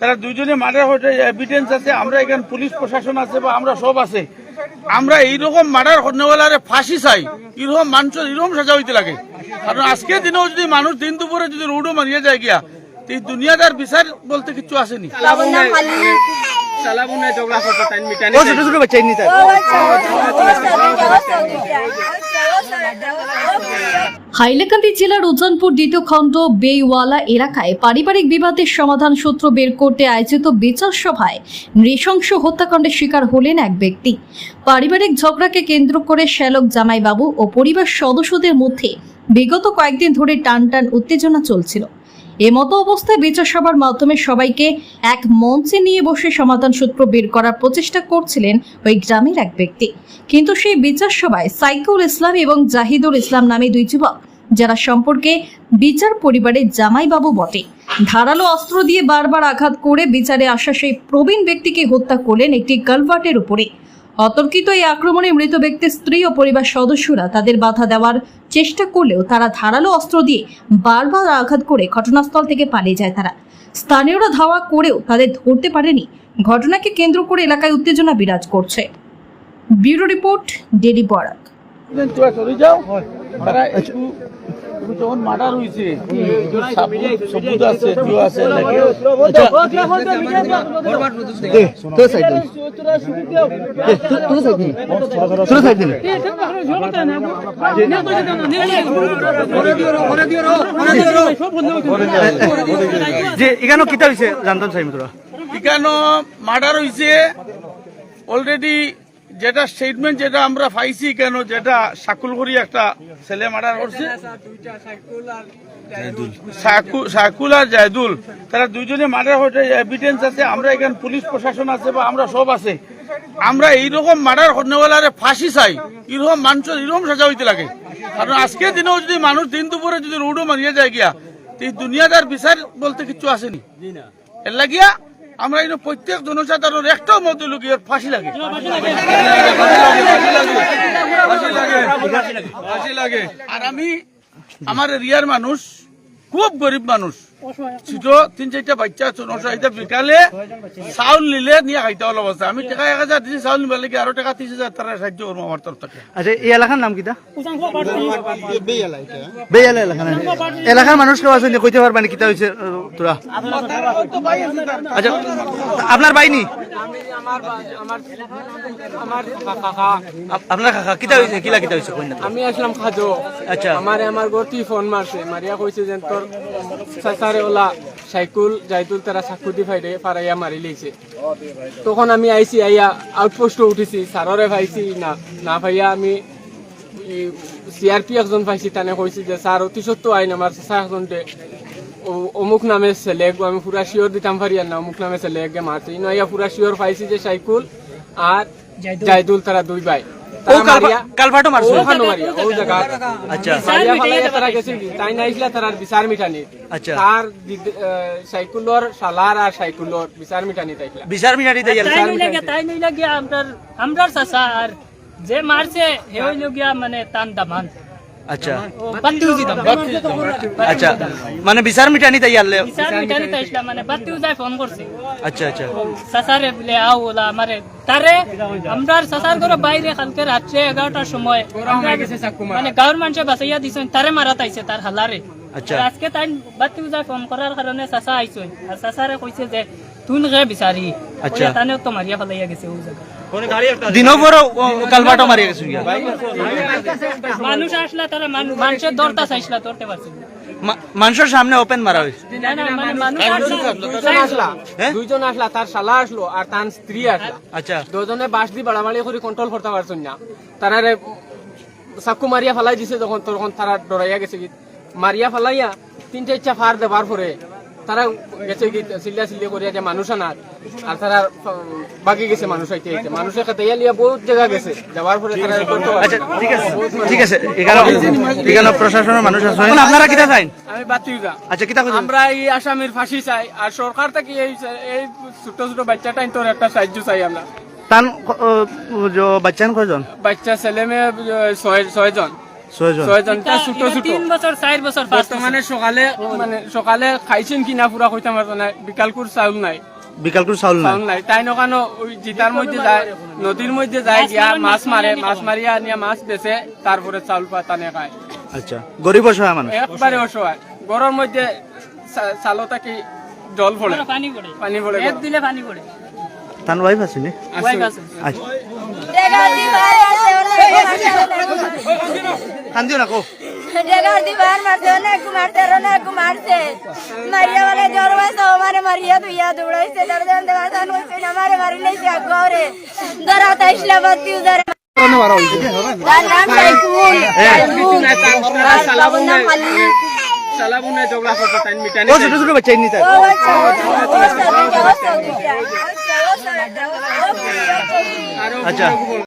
তারা দুইজনে মার্ডার হয়েছে এভিডেন্স আছে, আমরা এখানে পুলিশ প্রশাসন আছে বা আমরা সব আছে, আমরা এইরকম মার্ডার হনেওয়ালারে ফাঁসি চাই এরকম মানুষের এরকম সাজা হইতে লাগে। কারণ আজকের দিনেও যদি মানুষ দিন দুপুরে যদি রোডও মারিয়ে যায় গিয়া এই দুনিয়াদার বিচার বলতে কিছু আসেনি। ও ছোট ছোট বাচ্চা এমনি তাই হাইলাকান্দি জেলার উজানপুর দ্বিতীয় খণ্ড বেইওয়ালা এলাকায় পারিবারিক বিবাদের সমাধান সূত্র বের করতে আয়োজিত বিচার সভায় নৃশংস হত্যাকাণ্ডের শিকার হলেন এক ব্যক্তি। পারিবারিক ঝগড়াকে কেন্দ্র করে শ্যালক জামাইবাবু ও পরিবার সদস্যদের মধ্যে বিগত কয়েকদিন ধরে টান টান উত্তেজনা চলছিল। এমতো অবস্থায় বিচার সভার মাধ্যমে সবাইকে এক মঞ্চে নিয়ে বসে সমাধান সূত্র বের করার প্রচেষ্টা করছিলেন ওই গ্রামের এক ব্যক্তি। কিন্তু সেই বিচার সভায় সাইকুল ইসলাম এবং জাহিদুল ইসলাম নামে দুই যুবক, যারা সম্পর্কে বিচার পরিবারের জামাইবাবু বটে। ধারালো অস্ত্র দিয়ে বারবার আঘাত করে বিচারে আসা সেই প্রবীণ ব্যক্তিকে হত্যা করলেন একটি কালভার্টের উপরে। অতর্কিত এই আক্রমণে মৃত ব্যক্তির স্ত্রী ও পরিবার সদস্যরা তাদের বাধা দেওয়ার চেষ্টা করলেও তারা ধারালো অস্ত্র দিয়ে বারবার আঘাত করে ঘটনাস্থল থেকে পালিয়ে যায় তারা। স্থানীয়রা ধাওয়া করেও তাদের ধরতে পারেনি। ঘটনাকে কেন্দ্র করে এলাকায় উত্তেজনা বিরাজ করছে। Bureau report Daily Barak. যখন মার্ডার হয়েছে সবুজ আছে জিও আছে যে এখানে কিতা হইছে জানতাম চাই তোরা এখানে মার্ডার হয়েছে অলরেডি যেটা স্টেটমেন্ট যেটা আমরা পাইছি কেন যেটা সাকুল করি একটা ছেলে মার্ডার করছে সাকু- সাকুল আর জায়দুল তারা দুইজনে মার্ডার হয়েছে এভিডেন্স আছে আমরা এখানে পুলিশ প্রশাসন আছে বা আমরা সব আছে। আমরা এইরকম মার্ডার হনেওয়ালারে ফাঁসি চাই এরকম মানুষের এরকম সাজা হইতে লাগে। কারণ আজকে দিনেও যদি মানুষ দিন দুপুরে যদি রোডও মারিয়ে যায় গিয়া তো এই দুনিয়াদার বিচার বলতে কিছু আসেনি। এর লাগিয়া আমরা এই প্রত্যেক জনসাধারণের একটাও মধ্যে লোকের লাগে। ফাঁসি লাগে। আর আমি আমার এরিয়ার মানুষ খুব গরিব মানুষ। ছোট তিন চারটা বাচ্চা আছে বিকালে চাউল নিলে নিয়ে খাইতে হল অবস্থা আমি টাকা এক হাজার দিয়েছি চাউল নিবার লাগে আরও টাকা ত্রিশ হাজার তারা সাহায্য করব আমার তরফ থেকে আচ্ছা এই এলাকার নাম কিতা বেয়ালা এলাকা এলাকার মানুষ কেউ আছে কইতে পারবা না? কিতা হইছে আহ, তোরা আচ্ছা আপনার বাইনি আপ- আপনার কাকা কিতা হইছে কিলা কিতা হইছে কইনা তো। আমি আসলাম খাজো। আচ্ছা। আমারে আমার গতি ফোন মারছে মারিয়া কইছে যে তোর সাসারে ওলা সাইকুল যাইতুল তারা সাকুদি ফাইরে ফারাইয়া মারি লইছে তখন আমি আইছি আইয়া আউটপোস্টে উঠেছি সাররে পাইছি না না পাইয়া আমি সিআরপি একজন পাইছি তানে কইছি যে স্যার অতি সত্য আইন আমার চাচা একজন অমুক নামে ছেলে আমি পুরা শিওর দিতাম পারি আর না অমুক নামে ছেলে এগে মারছে ইনো আইয়া পুরা শিওর পাইছি যে সাইকুল আর জাইদুল তারা দুই ভাই। কালভাটো মারছে ওখানে মারিয়া, ওই জায়গা। আচ্ছা। মারিয়া ফালাইয়া তারা গেছে কি? তাই না আইসলা তারার বিচার মিটানি। আচ্ছা। তার সাইকুলর সালার আর সাইকুলর বিচার মিটানি তাইলা বিচার মিনারি দেই তাই নইলে গিয়া তাই নইলে গিয়া আমরার আমরার চাচা আর যে মারছে হে হইল গিয়া মানে তান দামান। আচ্ছা। ও বাতি আচ্ছা। মানে বিচার মিটানি তাই আনলে বিচার মিটানি মানে ফোন করছে। আচ্ছা আচ্ছা। চাচারে বলে আও ওলা আমারে। তারে আমরার চাচার ঘরে বাইরে কালকে রাত্রে এগারোটার সময় মানে গাঁর মানুষে বাঁচাইয়া দিছেন তারে মারা তাইছে তার হালারে আচ্ছা। আজকে তাই উজাই ফোন করার কারণে চাচা আইছেন আর কইছে যে তুই গে বিচারি আচ্ছা। তানেও তো মারিয়া ফেলাইয়া গেছে ওই জায়গা দিনও বড় কালভাটো মারি গেছে মানুষ আসলা তারা মানুষের দরতা চাইছিলা ধরতে পারছে মানুষের সামনে ওপেন মারা হয়েছে। দুইজন আসলা হ্যাঁ? দুইজন আসলা তার শালা আসলো আর তার স্ত্রী আসলা। আচ্ছা। দুজনে বাস দি বাড়াবাড়ি করে কন্ট্রোল করতে পারছেন না। তারারে চাকু মারিয়া ফেলাই দিছে যখন তখন তারা ডরাইয়া গেছে কি মারিয়া ফেলাইয়া তিনটা ইচ্ছা ফার দেবার পরে তারা গেছে চিল্লা চিল্লি করিয়া যে মানুষ আনার আর তারা বাকি গেছে মানুষ আইতে আইতে মানুষের সাথে লিয়া বহুত জায়গা গেছে যাওয়ার পরে তারা আচ্ছা ঠিক আছে ঠিক আছে এখানে এখানে প্রশাসনের মানুষ আছে। আপনারা কিতা চাইন আমি বাতি যা আচ্ছা কিতা কইছেন? আমরা এই আসামির ফাঁসি চাই আর সরকার থেকে এই এই ছোট ছোট বাচ্চাটা তোর একটা সাহায্য চাই আমরা। তান বাচ্চান কয়জন? বাচ্চা ছেলে মেয়ে ছয় ছয় জন ছয়জন। ছয়জন। ছোট ছোট। বছর চার বছর বর্তমানে সকালে মানে সকালে খাইছেন কিনা পুরা কইতাম না বিকালকুর চাউল নাই। বিকাল চাউল নাই? তাই নকানো ওই জিতার মধ্যে যায় নদীর মধ্যে যায় গিয়া মাছ মারে মাছ মারিয়া নিয়ে মাছ বেচে তারপরে চাউল পাতানে খায়। আচ্ছা। গরিব অসহায় মানুষ একবারে অসহায়। গরম মধ্যে চালো থাকি জল পড়ে পানি পড়ে পানি পড়ে দিলে পানি পড়ে তার ওয়াইফ আছে। নি আছে আচ্ছা ডেগার দিবার আছে কান্দিও না কো ডেগার দিবার মারছে অনেক মারছে অনেক মারছে মারিয়া বলে জ্বর বাসা আমারে মারিয়া তুইয়া দৌড়াইছে দরদান দেওয়া সান হইছে আমারে মারি নাই লইছে গরে দরা তাইসলা বাতি উদারে তার নাম সাইকুল সালাবুন সালাবুন ঝগড়া করতে তাই মিটানি ও ছোট ছোট বাচ্চা নিতে আচ্ছা আচ্ছা আচ্ছা আচ্ছা আচ্ছা